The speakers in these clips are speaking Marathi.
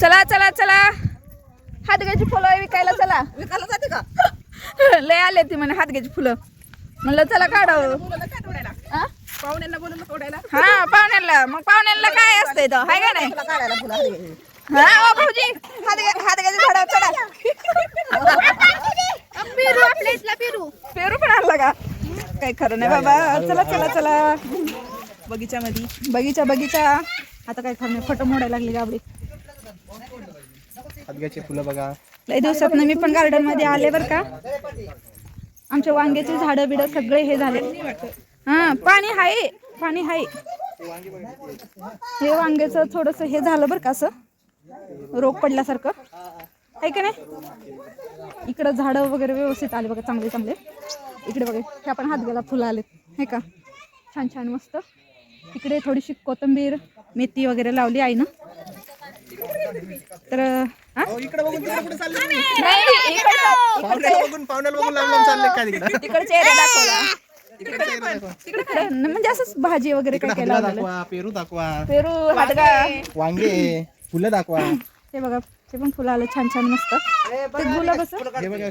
चला चला चला. हातगाची फुलं विकायला चला. विकायला जाते का? लय आले ती म्हणे हातगाची फुलं. म्हणलं चला काढावं हा? पाहुण्यांना बोलून तोडायला? हा पाहुण्याला मग पाहुण्याला काय असतंय तो? हाय का नाही. हा भाऊजी. हातगा हातगाची झाडं चढा पेरू आपल्या इथला पेरू. पेरू पण आणला का? काही खरं नाही बाबा. चला चला चला. बगीच्यामध्ये. बगीचा बगीचा. आता काय नाही. फोटो मोडायला लागली गाबडी. हातग्याची फुलं बघा. लय दिवसात मी पण गार्डनमध्ये आले बर का? आमच्या वांग्याची झाडं बिडं सगळे हे झाले. हा पाणी आहे पाणी आहे हे वांग्याचं थोडस हे झालं बरं का असं? रोग पडल्यासारखं. आहे का नाही? इकडं झाडं वगैरे व्यवस्थित आले बघा चांगले चांगले. इकडे बघा हे आपण हातगाला फुलं आलेत. हे का? छान छान मस्त. इकडे थोडीशी कोथिंबीर मेथी वगैरे लावली आहे ना तर हा? तिकडे? तिकडे तिकडे. तिकडे म्हणजे असंच भाजी वगैरे इकडे काय दाखवा पेरू दाखवा. पेरू हातगा वांगे फुलं दाखवा. हे बघा ते पण फुलं आलं छान छान मस्त. ते गुलाब असं हे बघा. हे बघा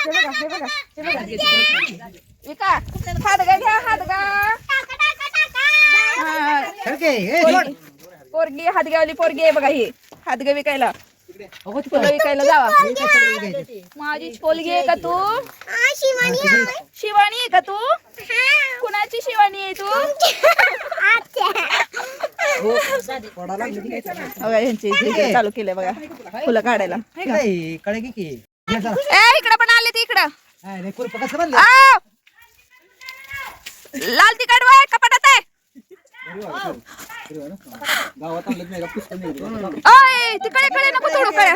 हे बघा हे बघा. एका हातगा घ्या हातगा हा, पोरगी- हातगावली पोरगी आहे बघा ही. हातगा विकायला. फुलं विकायला जावा. माझी पोलगी आहे का तू? शिवानी आहे. का तू? कुणाची शिवानी आहे तू? बघा यांची इथे चालू केलंय बघा. फुलं काढायला. ए इकडं पण आले ते इकडं! लाल तिखट वाय कपाटात आहे ओय तिकडे कडे नको तोडू कळ्या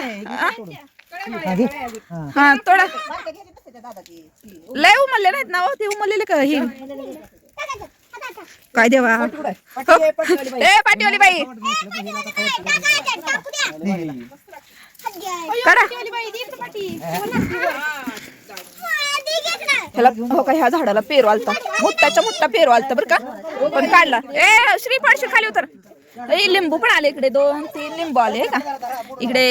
हा तोडा लय उमलले नाहीत ना हो ते उमललेले का ही? काय देवा? ए पाटीवाली बाई. करा. ह्याला हो का ह्या झाडाला पेरू आलता. मोठाच्या मोठा पेरू आलता बरं का? पण काढला. ए श्री पडशी खाली उतर. ए लिंबू पण आले इकडे. दोन तीन लिंबू आले का? इकडे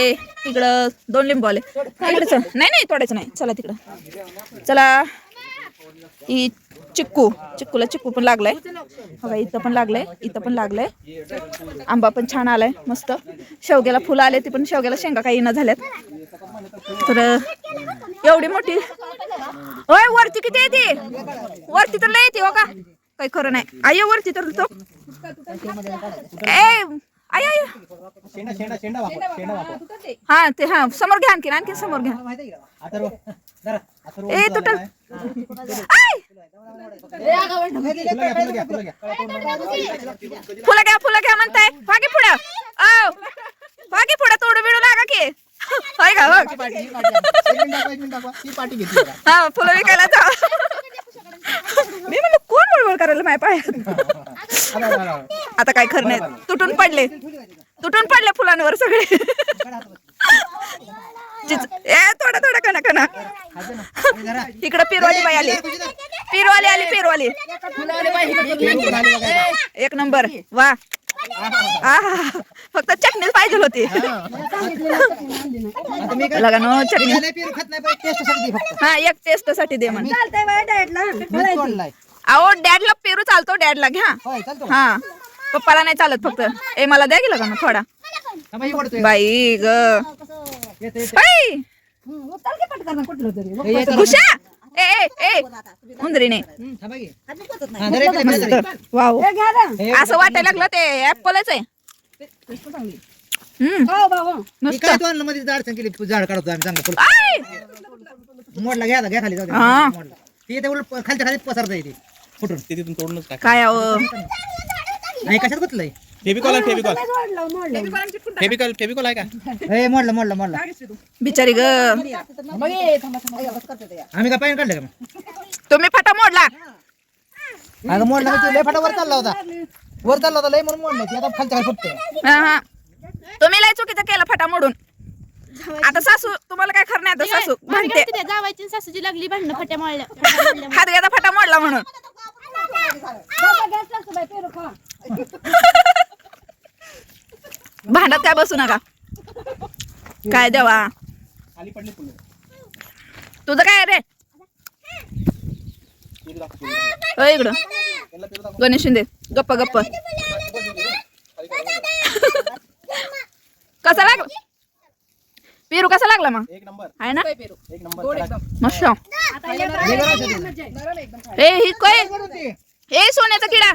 इकडं दोन लिंबू आले. इकडे चल. नाही नाही तोडायचं नाही. चला तिकडं. चला. ही चिक्कू चिक्कूला चिक्कू पण लागलाय. बघा इथं पण लागलंय इथं पण लागलंय. आंबा पण छान आलाय मस्त. शेवग्याला फुलं आले ती पण शेवग्याला शेंगा काही न झाल्यात. तर एवढी मोठी होय वरती किती येते वरती तर लय येते हो का? काही खरं नाही. आई वरती तर तो. ए वापरा हा ते हा समोर घ्या आणखीन आणखीन समोर घ्या. ए तुटल! फुलं घ्या फुलं घ्या म्हणताय. फागे पुढं. आव फागे पुढं तोडू बिडू लागा की. होय का ही फुलं विकायला जा. मी म्हणलं कोण बडबड करायला माझ्या पायात. आता काय खरं नाही. तुटून पडले. तुटून पडले फुलांवर सगळे. ए थोडा थोडा कणा कणा. इकडं पेरवाली बाई आली. पेरवाली आली पिरवाली. एक नंबर. वा. आहा, फक्त चटणी पाहिजे होती. लगा नो चटणी. हा एक टेस्टसाठी दे म्हण. अहो डॅडला पेरू चालतो डॅडला घ्या. हा. पप्पाला नाही चालत फक्त. ए मला द्या गेलं का थोडा. बाई ग. बाई घुशा ए ए ए उंदरीने. वाव. असं वाटायला लागलं ते ऍपलच आहे. हम्म. मस्त. झाड काढतो आम्ही चांगलं फुल. आय! मोडला घ्या घ्या खाली जाऊ दे. हा. मोडला. ते येते उलट खालच्या खाली पसरता येते फुटून. ते तिथून तोडूनच टाक काय अहो? नाही कशात गुतलंय? फेबिकॉल आहे फेबिकॉल फेबिकॉल फेबिकॉल आहे का हे मोडलं मोडलं मोडलं बिचारी ग आम्ही का काढलं का मग? तुम्ही फटा मोडला अगं मोडला म्हणजे लय फाटा वर चालला होता वर चालला होता लय म्हणून मोडलं ते आता खालच्या खाली फुटतंय हा हा तुम्ही लय चुकीचं केलं फटा मोडून आता सासू तुम्हाला काय खरं नाही आता सासू म्हणते जावायची आणि सासूची लागली भांडणं फट्या मारल्या फटा मोडला म्हणून भांडत काय बसू नका. काय देवा? खाली पडले फुलं तुझं काय रे. हो इकडं. गणेश शिंदे गप्प गप्प. कसा लागला? पेरू कसा लागला मग? एक नंबर. आहे ना? मस्त. ए ही काय? ए सोन्याचा किडा.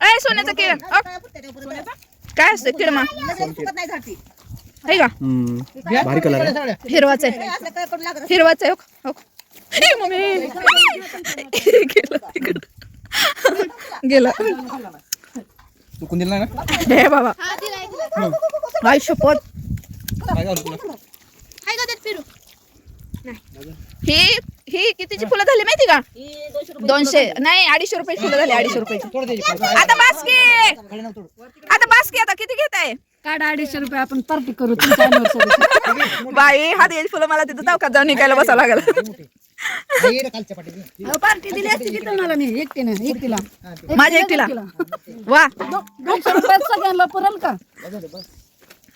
ए सोन्याचा किडा. काय असतं? किडमा आहे का? भारी कलर आहे. हिरवाच आहे. हिरवाच आहे हो का? हो का? हे मम्मी! गेलं तिकडं. गेलं. तू कुंदील ना? हे बाबा. हा शपथ. काय झालं तुला? ही ही कितीची फुलं झाली माहिती का? दोनशे नाही अडीचशे रुपये फुलं झाली अडीचशे द्यायची आता बास की खाली नको तोडू. आता बास की आता किती घेत आहे काढा अडीचशे रुपये आपण पार्टी करू बाई हात यायची फुलं मला तिथं चौकात जाऊन निघायला बसावं लागलं. हे पार्टी दिली असती की तुम्हाला मी? एकटीने एकटीला. माझ्या एकटीला. वा. दोनशे रुपयात सगळ्यांना पुरल का?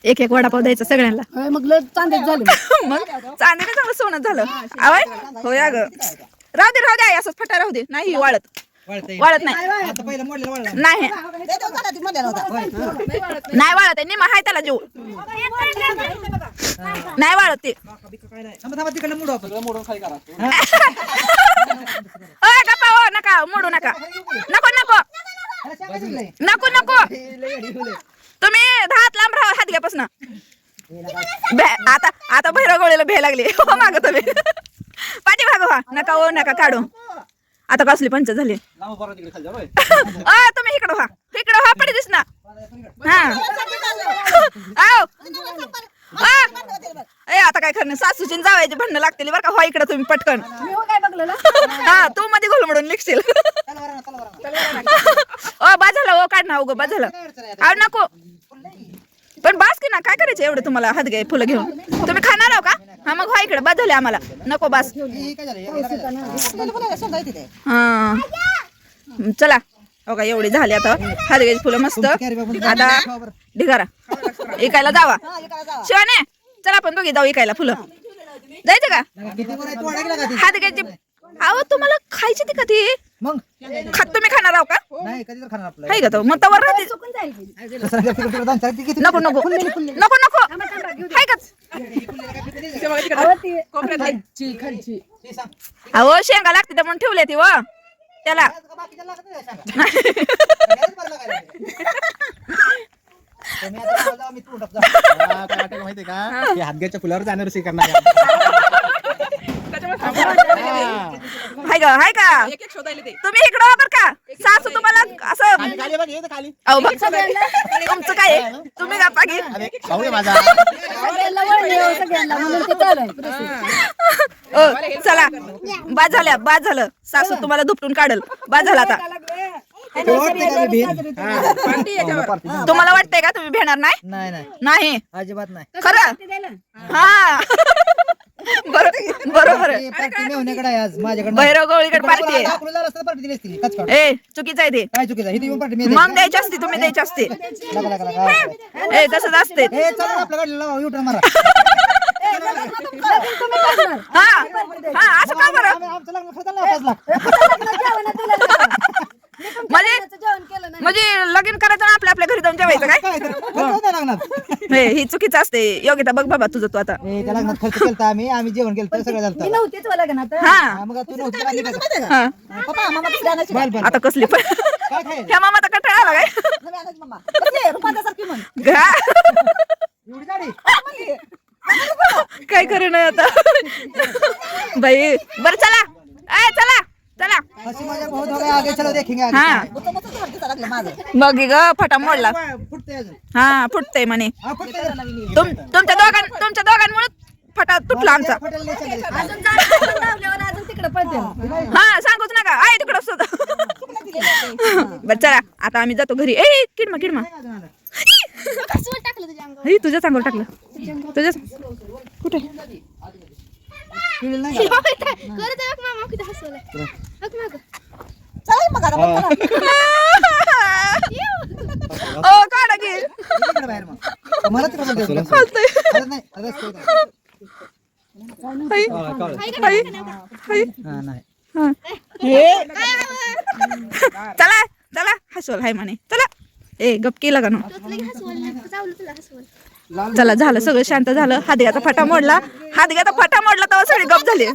एक एक वडापाव द्यायचा सगळ्यांना. मग लय चांदेच झाले. मग चांदीने चांगलं सोनं झालं. आवय होय ग राहू दे राहू दे आई, असंच फटा राहू दे. नाही वाळत. वाळतंय. वाळत नाही. आता पहिलं मोडलेलं वाळलं. नाही. नाही वाळत आहे निमा हाय त्याला जीव. नाही वाळत ते. थांबा, थांबा, मोडू आपण. हो? नका मोडू नका. नको नको. नको नको. हे. तुम्ही दहात लांब राहा हात घ्यापासून. आता आता भैरवगोळीला भे लागली. हो माग तुम्ही. पाठी भाग व्हा. नका हो नका काढू. आता कसली पंच झाली. लांब बरं तिकडे खाली जा होय. अ तुम्ही इकडं व्हा. इकडं व्हा पडी दिस ना हा. आओ आ. ए आता काय करणार? सासूची जावायची भांडणं लागतील बरं का? हो इकडं तुम्ही पटकन. मी हो हा तू मध्ये घोलमडून लिखशील चला बरं ना, चला बरं ना. ओ बा झालं ओ काढ ना उगं बा झालं. नको. पण बास की ना काय करायचं एवढं तुम्हाला? हात घे फुलं घेऊन. तुम्ही खाणार आहो का? हा मग व्हा इकडे बदलले आम्हाला. नको बास. हा. चला. हो का एवढी झाली आता. हात घ्यायची फुलं मस्त. आता ढिगारा. इकायला जावा. शिवाने चला आपण दोघी जाऊ इकायला फुलं. जायचं का? हात घ्यायची अहो तुम्हाला खायची ती कधी मग खात तुम्ही खाणार आहो का नाही कधी तर खाणार आपलं हाय का तो मग तवर राहते चुकून जाईल की. कसं तिकडे- तिकडे दोन चार- किती- नको नको नको नको हाय. अहो, ती कोपऱ्यात आहे. खालची खालची हे सांग. अहो शेंगा लागते तर म्हणून ठेवले ती व त्याला बाकीच्याला लागत नाही सांगा. सगळ्यालाच बरं लागायला. तर मी आता गावाला जाऊ, मी तोंड टाकतो. हा, काय वाटेल माहितीये का ते हातग्याच्या फुलावर जाणार करणार. हाय का हाय का? एक एक शोधायला ते तुम्ही इकडं वापर का. सासू तुम्हाला असं खाली खाली बघ, ये तर खाली. अहो बघ. तुमचं काय आहे? तुम्ही का पागी सगळ्यांना वळणे हो, चालू. ओ बाद झाल्या बाद झालं. सासू तुम्हाला धुपटून काढल. बाद झाला आता. तुम्हाला वाटतंय का तुम्ही भेणार नाही? नाही नाही. नाही. अजिबात नाही. खरं? हा. बरोबर बरोबर आहे. ते पार्टी आहे आज माझ्याकडे भैरव गवळीकडे पार्टी आहे पार्टी दिली असती कचकट ए चुकीचं आहे ते. काय चुकीचं इथे येऊन पार्टी मी मग द्यायची असते तुम्ही द्यायची असते. लगा लगा लगा ए तसंच असते. हे चला आपल्या गाडीला लावा युटर्न मारा. हा हा असं का बरं? आम्ही- आमचं लग्न खर्च पाच लाख म्हणजे जेवण केलं नाही. म्हणजे लगीन करायचं ना आपल्या आपल्या घरी जाऊन जेवायचं काय? काय तर. खर्च होता लग्नात हे ही चुकीचं असते. योग्यता बघ बाबा तुझं तू आता. ए, त्या लग्नात खर्च केलता आम्ही. आम्ही जेवण केलं सगळं झालं मी नव्हतीच मला लग्नात. हा. मग तू नव्हती का? आम्ही काय- बरं, बरं. आता कसली पण. काय ह्या मामाचा कटाळा आला काय? घा. एवढी गाडी? काय करू नये आता. बाई बर चला. ए चला चला. हसी मजाक बहुत हो गया आगे चलो देखेंगे आगे. हा. मग ग फटा मोडला. फुटते अजून. हा फुटते म्हणे. हा फुटते तुम तुमच्या दोघां तुमच्या दोघांमुळे फटा तुटला आमचा. फटेल नाही चांगली. अजून झाड लावल्यावर अजून तिकडे पडते हा सांगूच नका. आहे तिकडं सुद्धा. बर चला. आता आम्ही जातो घरी. ए किडमा किडमा. कसं टाकलं तुझ्या अंगावर? हे तुझ्या टाकलं. तुझ्या कुठे? पिळलं नाही का? करत आहे बघ मामा किती हसवलंय. बघ मागं. ओ इकडे बाहेर मग. मला तिकडे बोलते. चालतंय अरे नाही, अरे सोड. हाय हाय हाय हा, नाही. हा. हे. चला चला हसवल हाय म्हणे चला. ए गप केला का नो? चला झालं सगळं शांत झालं. हादग्याचा फाटा मोडला. हादग्याचा फाटा मोडला तेव्हा सगळे गप झाले.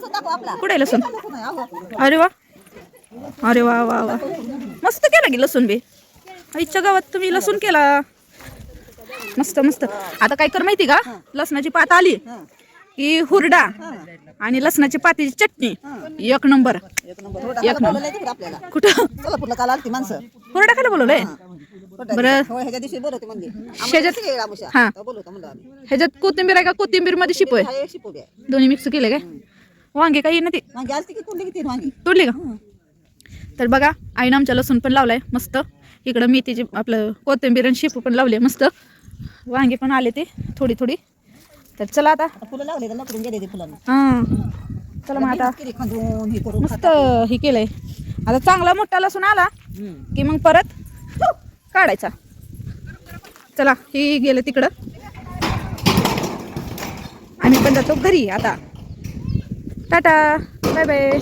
कुठे लसूण? अरे वा. अरे वा वा वा. मस्त केला की लसूण बी. आईच्या गावात तुम्ही लसूण केला. मस्त मस्त. आता काय कर माहिती का? लसणाची पात आली की हुरडा आणि लसणाची पातीची चटणी. एक नंबर. एक नंबर. कुठं? सोलापूरला काल आलती माणसं. हुरडा खायला बोलवलंय? बरं. ह्याच्या दिवशी बोलवते म्हणजे ह्याच्यात कोथिंबीर आहे का? कोथिंबीरमध्ये शिपवली आहे. दोन्ही मिक्स केले काय? वांगे काही ना ती. तोडली का तर बघा आईनं आमच्या लसूण पण लावलाय मस्त. इकडं मेथीची आपलं कोथिंबीर आणि शेपू पण लावले मस्त. वांगे पण आले ते थोडी थोडी. तर चला आता. फुलं लावले तर लकडून गेले ते फुलांना. हा. चला मग आता. किती खांदून हे करून मस्त हे केलंय. आता चांगला मोठा लसूण आला की मग परत काढायचा. चला ही गेलं तिकडं. आम्ही पण जातो घरी आता. टाटा. Bye bye.